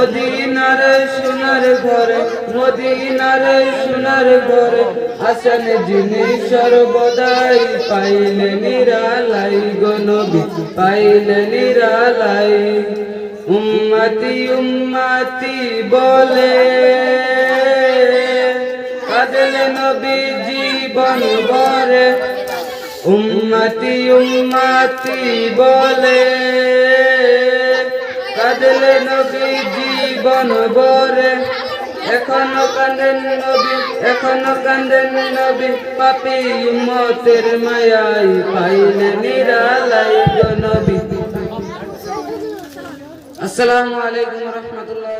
মদিনার সোনার ঘরে, মদিনার সোনার ঘরে। আসেন যিনি সর্বদাই পাইলে নিরালাই গো নবী পাইলে নিরালাই। উম্মতি উম্মতি বলে কাদলে নবী জীবন ভরে। উম্মতি উম্মতি বলে কাদলে নবী জীবন ভরে। এখনও কান্দেন নবী, এখনও কান্দেন নবী, পাপি উম্মতের মায়াই পাইলে নিরালাই নবী। আসসালামু আলাইকুম রহমতুল্লাহ